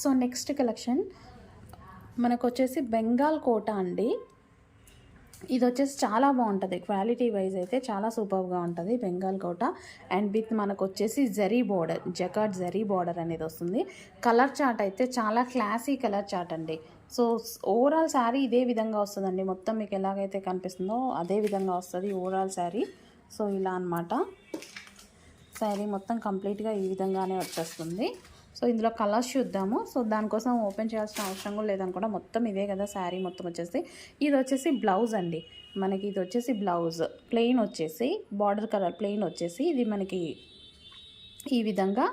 So next collection మనకు వచ్చేసి బెంగాల్ కోట అండి. ఇది వచ్చేసి చాలా బాగుంటుంది. క్వాలిటీ వైజ్ అయితే చాలా సూపర్గా ఉంటుంది బెంగాల్ కోట. అండ్ విత్ మనకు వచ్చేసి జరీ బార్డర్ జకాట్ జరీ బార్డర్ అనేది వస్తుంది కలర్ చార్ట్ అయితే చాలా క్లాసీ కలర్ చార్ట్ అండి. సో ఓవరాల్ శారీ ఇదే విధంగా వస్తుందండి. మొత్తం మీకు ఎలాగైతే కనిపిస్తుందో అదే విధంగా వస్తుంది ఓవరాల్ శారీ. సో ఇలా అన్నమాట. శారీ మొత్తం కంప్లీట్గా ఈ విధంగానే వచ్చేస్తుంది. సో ఇందులో కలర్స్ చూద్దాము. సో దానికోసం ఓపెన్ చేయాల్సిన అవసరం కూడా లేదనుకుంటా. మొత్తం ఇదే కదా శారీ మొత్తం వచ్చేసి. ఇది వచ్చేసి బ్లౌజ్ అండి. మనకి ఇది వచ్చేసి బ్లౌజ్. ప్లెయిన్ వచ్చేసి బార్డర్ కలర్ ప్లెయిన్ వచ్చేసి ఇది మనకి ఈ విధంగా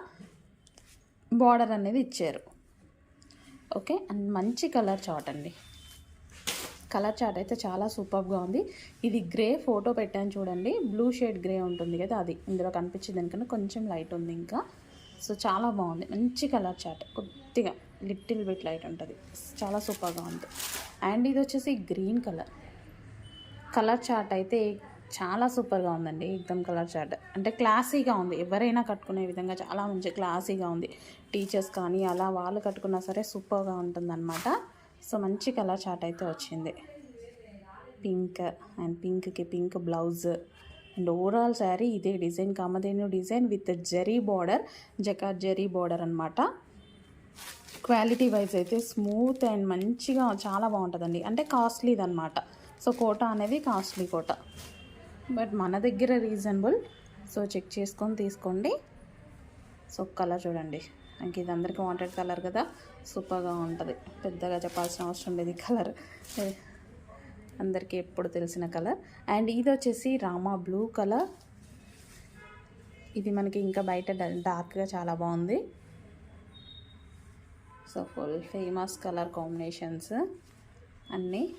బార్డర్ అనేది ఇచ్చారు. ఓకే అండ్ మంచి కలర్ చాట్ అండి. కలర్ చాట్ అయితే చాలా సూపర్గా ఉంది. ఇది గ్రే ఫోటో పెట్టాను చూడండి. బ్లూ షేడ్ గ్రే ఉంటుంది కదా అది. ఇందులో కనిపించింది కొంచెం లైట్ ఉంది ఇంకా. సో చాలా బాగుంది. మంచి కలర్ చాట్. కొద్దిగా లిటిల్ బిట్ లైట్ ఉంటుంది. చాలా సూపర్గా ఉంది. అండ్ ఇది వచ్చేసి గ్రీన్ కలర్. కలర్ చార్ట్ అయితే చాలా సూపర్గా ఉందండి. ఎగ్దమ్ కలర్ చార్ట్ అంటే క్లాసీగా ఉంది. ఎవరైనా కట్టుకునే విధంగా చాలా మంచి క్లాసీగా ఉంది. టీచర్స్ కానీ అలా వాళ్ళు కట్టుకున్నా సరే సూపర్గా ఉంటుందన్నమాట. సో మంచి కలర్ చార్ట్ అయితే వచ్చింది. పింక్ అండ్ పింక్కి pink blouse. And overall sari ఇదే design Kamadhenu design with zari border jacquard zari border అనమాట క్వాలిటీ వైజ్ అయితే స్మూత్ అండ్ మంచిగా చాలా బాగుంటుందండి. అంటే కాస్ట్లీది అనమాట సో కోట అనేది కాస్ట్లీ కోట. బట్ మన దగ్గర రీజనబుల్ సో చెక్ చేసుకొని తీసుకోండి. సో కలర్ చూడండి. ఇంక ఇది అందరికీ వాంటెడ్ కలర్ కదా. సూపర్గా ఉంటుంది. పెద్దగా చెప్పాల్సిన అవసరం లేదు ఈ కలర్ అందరికీ ఎప్పుడు తెలిసిన కలర్. అండ్ ఇది వచ్చేసి రామా బ్లూ కలర్. ఇది మనకి ఇంకా బయట డార్క్గా చాలా బాగుంది. So full famous colour combinations అన్నీ.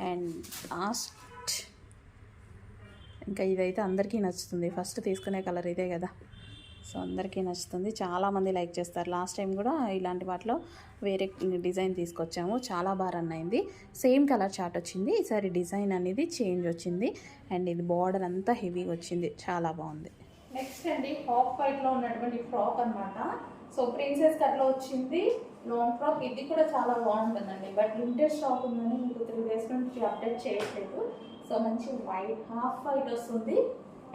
అండ్ లాస్ట్ ఇంకా ఇదైతే అందరికీ నచ్చుతుంది. ఫస్ట్ తీసుకునే కలర్ ఇదే కదా. సో అందరికీ నచ్చుతుంది. చాలామంది లైక్ చేస్తారు. లాస్ట్ టైం కూడా ఇలాంటి వాటిలో వేరే డిజైన్ తీసుకొచ్చాము. చాలా బాగా రన్ అయింది. సేమ్ కలర్ చార్ట్ వచ్చింది. ఈసారి డిజైన్ అనేది చేంజ్ వచ్చింది. అండ్ ఇది బార్డర్ అంతా హెవీగా వచ్చింది. చాలా బాగుంది. నెక్స్ట్ అండి హాఫ్ వైట్లో ఉన్నటువంటి ఫ్రాక్ అనమాట సో ప్రిన్సెస్ కట్లో వచ్చింది. Long frock. ఇది కూడా చాలా బాగుంటుందండి. బట్ లిమిటెడ్ స్టాక్ ఉందని మీకు త్రీ డేస్ నుంచి అప్డేట్ చేయట్లేదు. సో మంచి వైట్ హాఫ్ వైట్ వస్తుంది.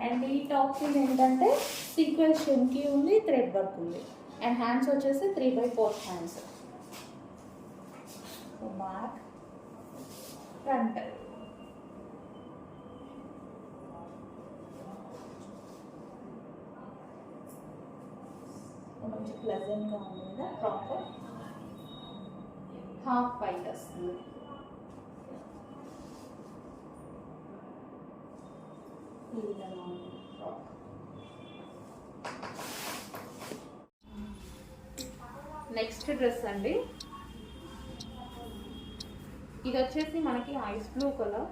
అండ్ ఈ టాప్ ఏంటంటే సీక్వెన్స్ షెమ్కి ఉంది థ్రెడ్ వర్క్ ఉంది. అండ్ హ్యాండ్స్ వచ్చేసి three by four hands back front మంచి ప్లెజెంట్గా ఉంది కదా ప్రాపర్ హాఫ్ వైట్ వస్తుంది ఈ విధంగా ఉంది ఫ్రాక్ నెక్స్ట్ డ్రెస్ అండి. ఇది వచ్చేసి మనకి ice blue colour.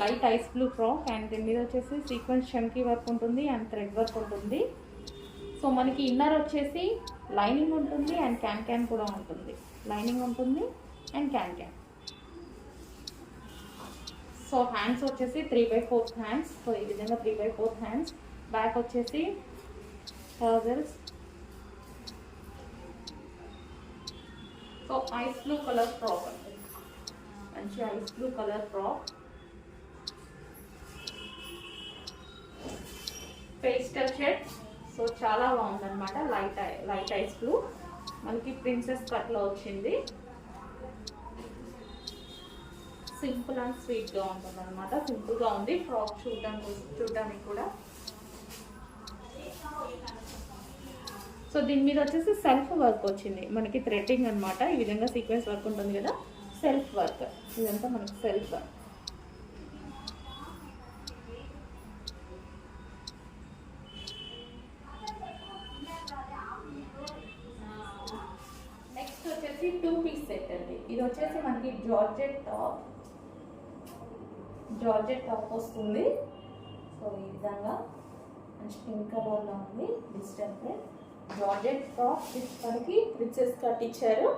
Light ice blue frock and దీని మీద వచ్చేసి సీక్వెన్స్ షంకీ వర్క్ ఉంటుంది అండ్ థ్రెడ్ వర్క్ ఉంటుంది. సో మనకి ఇన్నర్ వచ్చేసి లైనింగ్ ఉంటుంది అండ్ క్యాన్ క్యాన్ కూడా ఉంటుంది. లైనింగ్ ఉంటుంది and can can. So hands వచ్చేసి three by fourth hands. So ఈ విధంగా three by fourth hands. Back వచ్చేసి trousers so ice blue colour frock అండి మంచి ice blue colour frock pastel shirt so చాలా బాగుందన్నమాట లైట్ లైట్ ఐస్ బ్లూ మనకి princess కట్లో వచ్చింది సింపుల్ అండ్ స్వీట్గా ఉంటుంది అనమాట సింపుల్గా ఉంది ఫ్రాక్ చూడడానికి చూడడానికి కూడా సో దీని మీద వచ్చేసి సెల్ఫ్ వర్క్ వచ్చింది. మనకి థ్రెడ్డింగ్ అనమాట ఈ విధంగా సీక్వెన్స్ వర్క్ ఉంటుంది కదా. సెల్ఫ్ వర్క్ ఇదంతా మనకి సెల్ఫ్ వర్క్ నెక్స్ట్ వచ్చేసి టూ పీస్ సెట్ అండి. ఇది వచ్చేసి మనకి జార్జెట్ టాప్. జార్జెట్ టాప్ వస్తుంది. సో ఈ విధంగా మంచి పింక్ కలర్లో ఉంది. Digital print. Georgette frock with మనకి ప్రిన్సెస్ కట్ ఇచ్చారు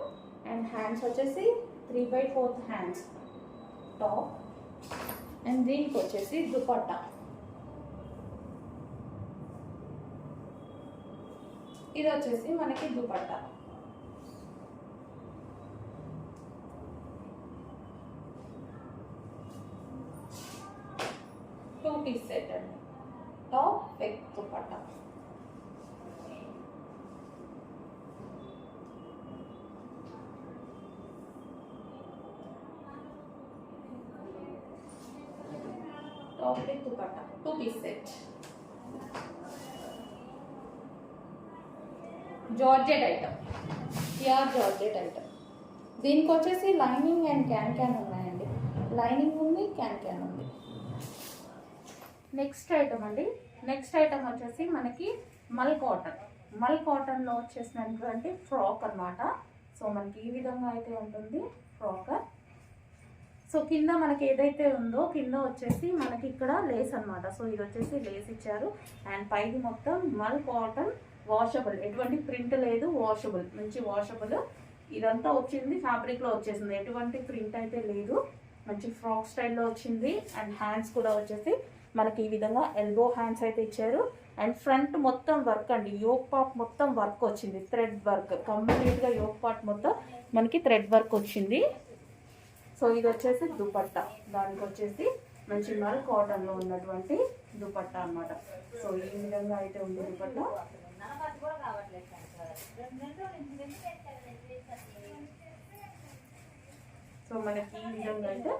అండ్ హ్యాండ్స్ వచ్చేసి three by fourth hands top and దీనికి వచ్చేసి దుపట్టా. ఇది వచ్చేసి మనకి దుపట్టా టూ పీస్ సెట్ అండి top with dupatta top with dupatta two piece set. Georgette item. Pure georgette item. దీనికి వచ్చేసి లైనింగ్ అండ్ క్యాన్ క్యాన్ ఉన్నాయండి. లైనింగ్ ఉంది క్యాన్ క్యాన్ ఉంది. నెక్స్ట్ ఐటమ్ అండి. నెక్స్ట్ ఐటమ్ వచ్చేసి మనకి మల్ కాటన్. మల్ కాటన్లో వచ్చేసినటువంటి ఫ్రాక్ అన్నమాట. సో మనకి ఈ విధంగా అయితే ఉంటుంది ఫ్రాకర్ సో కింద మనకి ఏదైతే ఉందో కింద వచ్చేసి మనకి ఇక్కడ లేస్ అన్నమాట. సో ఇది వచ్చేసి లేస్ ఇచ్చారు. అండ్ పైది మొత్తం మల్ కాటన్ వాషబుల్ ఎటువంటి ప్రింట్ లేదు వాషబుల్ మంచి వాషబుల్ ఇదంతా వచ్చింది ఫ్యాబ్రిక్లో వచ్చేసింది. ఎటువంటి ప్రింట్ అయితే లేదు. మంచి ఫ్రాక్ స్టైల్లో వచ్చింది. అండ్ హ్యాండ్స్ కూడా వచ్చేసి మనకి ఈ విధంగా ఎల్బో హ్యాండ్స్ అయితే ఇచ్చారు. అండ్ ఫ్రంట్ మొత్తం వర్క్ అండి. యోక్ పార్ట్ మొత్తం వర్క్ వచ్చింది. థ్రెడ్ వర్క్ కంప్లీట్గా యోక్ పార్ట్ మొత్తం మనకి థ్రెడ్ వర్క్ వచ్చింది. సో ఇది వచ్చేసి దుపట్టా. దానికి వచ్చేసి మంచి మల్ కాటన్లో ఉన్నటువంటి దుపట్టా అన్నమాట. సో ఈ విధంగా అయితే ఉంది దుపట్టా. సో మనకి ఈ విధంగా అయితే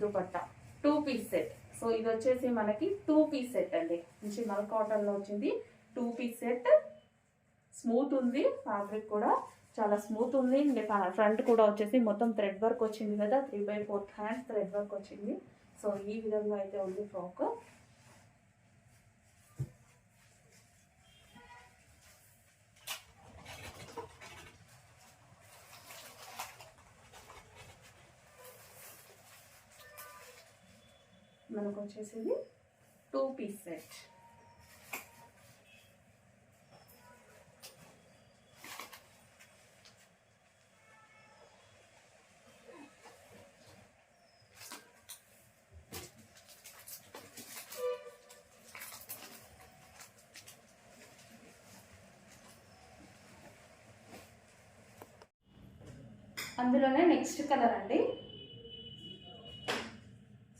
dupatta. Two piece set. So ఇది వచ్చేసి మనకి టూ పీస్ సెట్ అండి. మంచి మల్ కాటన్లో వచ్చింది. Two piece set. స్మూత్ ఉంది. ఫ్యాబ్రిక్ కూడా చాలా స్మూత్ ఉంది. ఫ్రంట్ కూడా వచ్చేసి మొత్తం థ్రెడ్ వర్క్ వచ్చింది కదా three by fourth hand thread work వచ్చింది. సో ఈ విధంగా అయితే ఉంది ఫ్రాక్ మనకు వచ్చేసి టూ పీస్ సెట్ అందులోనే నెక్స్ట్ కలర్ అండి.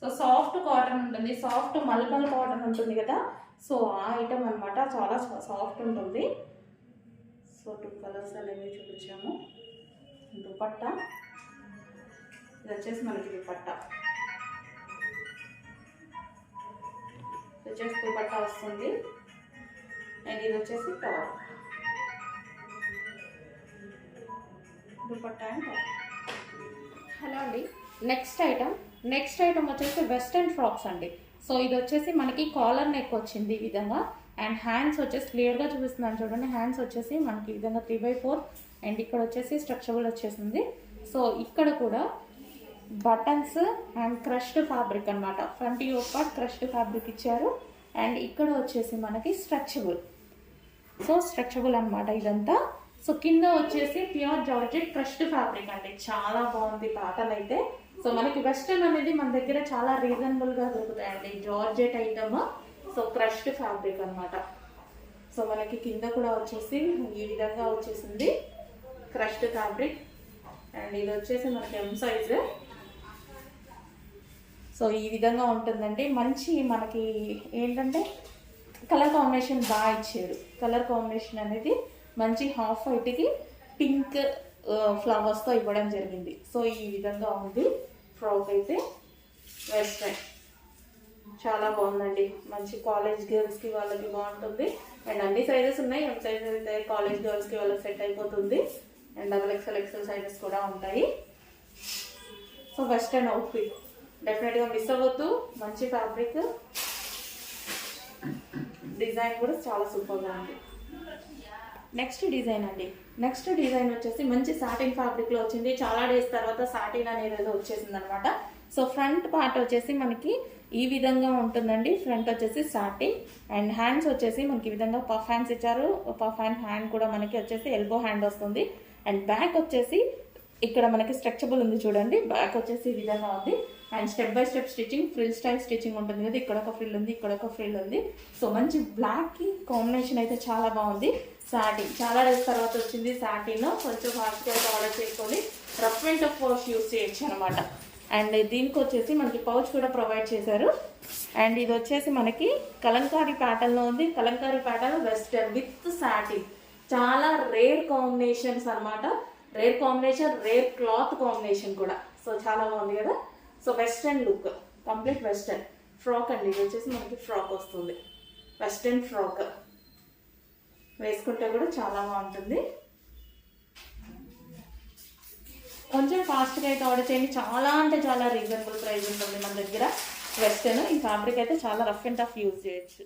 సో సాఫ్ట్ కాటన్ ఉంటుంది. సాఫ్ట్ మల్మల్ కాటన్ ఉంటుంది కదా. సో ఆ ఐటమ్ అనమాట చాలా సాఫ్ట్ ఉంటుంది. సో టూ కలర్స్ అనేవి చూపించాము. దుపట్టా. ఇది వచ్చేసి మనకి దుపట్టా. ఇది వచ్చేసి దుపట్టా వస్తుంది. అండ్ ఇది వచ్చేసి టాప్ దుపట్టా అండ్ హలో అండి. నెక్స్ట్ ఐటమ్ నెక్స్ట్ ఐటమ్ వచ్చేసి వెస్ట్రన్ ఫ్రాక్స్ అండి. సో ఇది వచ్చేసి మనకి కాలర్ నెక్ వచ్చింది ఈ విధంగా. అండ్ హ్యాండ్స్ వచ్చేసి క్లియర్గా చూపిస్తున్నాను చూడండి. హ్యాండ్స్ వచ్చేసి మనకి ఈ విధంగా త్రీ బై ఫోర్ అండ్ ఇక్కడ వచ్చేసి స్ట్రక్చబుల్ వచ్చేసింది. సో ఇక్కడ కూడా బటన్స్ అండ్ క్రష్డ్ ఫ్యాబ్రిక్ అనమాట front yoke part crushed fabric ఇచ్చారు. అండ్ ఇక్కడ వచ్చేసి మనకి స్ట్రక్చబుల్ సో స్ట్రక్చబుల్ అన్నమాట ఇదంతా. సో కింద వచ్చేసి ప్యూర్ జార్జెట్ క్రష్డ్ ఫ్యాబ్రిక్ అండి. చాలా బాగుంది పాటలు అయితే సో మనకి వెస్టర్న్ అనేది మన దగ్గర చాలా రీజనబుల్గా దొరుకుతాయండి. Georgette item so crushed fabric అన్నమాట. సో మనకి కింద కూడా వచ్చేసి ఈ విధంగా వచ్చేసింది క్రష్డ్ ఫ్యాబ్రిక్. అండ్ ఇది వచ్చేసి మనకి ఎం సైజ్ సో ఈ విధంగా ఉంటుందండి. మంచి మనకి ఏంటంటే కలర్ కాంబినేషన్ బాగా ఇచ్చారు. కలర్ కాంబినేషన్ అనేది మంచి హాఫ్ వైట్కి పింక్ ఫ్లవర్స్తో ఇవ్వడం జరిగింది. సో ఈ విధంగా ఉంది. ఫ్రాక్ అయితే వెస్ట్రన్ చాలా బాగుందండి. మంచి కాలేజ్ గర్ల్స్కి వాళ్ళకి బాగుంటుంది. అండ్ అన్ని సైజెస్ ఉన్నాయి. ఎం సైజ్ అయితే కాలేజ్ గర్ల్స్కి వాళ్ళకి సెట్ అయిపోతుంది. And double XL XL sizes కూడా ఉంటాయి. సో వెస్ట్రన్ అవుట్ఫిట్ డెఫినెట్గా మిస్ అవ్వద్దు. మంచి ఫ్యాబ్రిక్ డిజైన్ కూడా చాలా సూపర్గా ఉంది. నెక్స్ట్ డిజైన్ అండి. నెక్స్ట్ డిజైన్ వచ్చేసి మంచి సాటిన్ ఫ్యాబ్రిక్లో వచ్చింది. చాలా డేస్ తర్వాత సాటిన్ అనేది ఏదో వచ్చేసింది అనమాట సో ఫ్రంట్ పార్ట్ వచ్చేసి మనకి ఈ విధంగా ఉంటుందండి. ఫ్రంట్ వచ్చేసి సాటిన్ అండ్ హ్యాండ్స్ వచ్చేసి మనకి ఈ విధంగా పఫ్ హ్యాండ్స్ ఇచ్చారు. పఫ్ హ్యాండ్ హ్యాండ్ కూడా మనకి వచ్చేసి ఎల్బో హ్యాండ్ వస్తుంది. అండ్ బ్యాక్ వచ్చేసి ఇక్కడ మనకి స్ట్రక్చబుల్ ఉంది చూడండి. బ్యాక్ వచ్చేసి ఈ విధంగా ఉంది. And step by step stitching frill style stitching ఉంటుంది కదా. ఇక్కడ ఒక ఫ్రిల్ ఉంది ఇక్కడ ఒక ఫ్రిల్ ఉంది. సో మంచి బ్లాక్కి కాంబినేషన్ అయితే చాలా బాగుంది. సాటిన్ చాలా డేస్ తర్వాత వచ్చింది సాటిన్ కొంచెం ఫాస్ట్గా అయితే ఆర్డర్ చేసుకొని rough and tough wash use చేయొచ్చు అనమాట అండ్ దీనికి వచ్చేసి మనకి పౌచ్ కూడా ప్రొవైడ్ చేశారు. అండ్ ఇది వచ్చేసి మనకి కలంకారీ ప్యాటర్న్లో ఉంది. Kalamkari pattern western with satin చాలా రేర్ కాంబినేషన్స్ అనమాట rare combination rare cloth combination కూడా. సో చాలా బాగుంది కదా. So western look complete western frock అండి ఇది వచ్చేసి మనకి ఫ్రాక్ వస్తుంది. వెస్ట్రన్ ఫ్రాక్ వేసుకుంటే కూడా చాలా బాగుంటుంది. కొంచెం ఫాస్ట్గా అయితే ఆర్డర్ చేయండి. చాలా అంటే చాలా రీజనబుల్ ప్రైస్ ఉంటుంది మన దగ్గర. వెస్ట్రన్ ఈ ఫ్యాబ్రిక్ అయితే చాలా రఫ్ అండ్ టఫ్ యూజ్ చేయొచ్చు.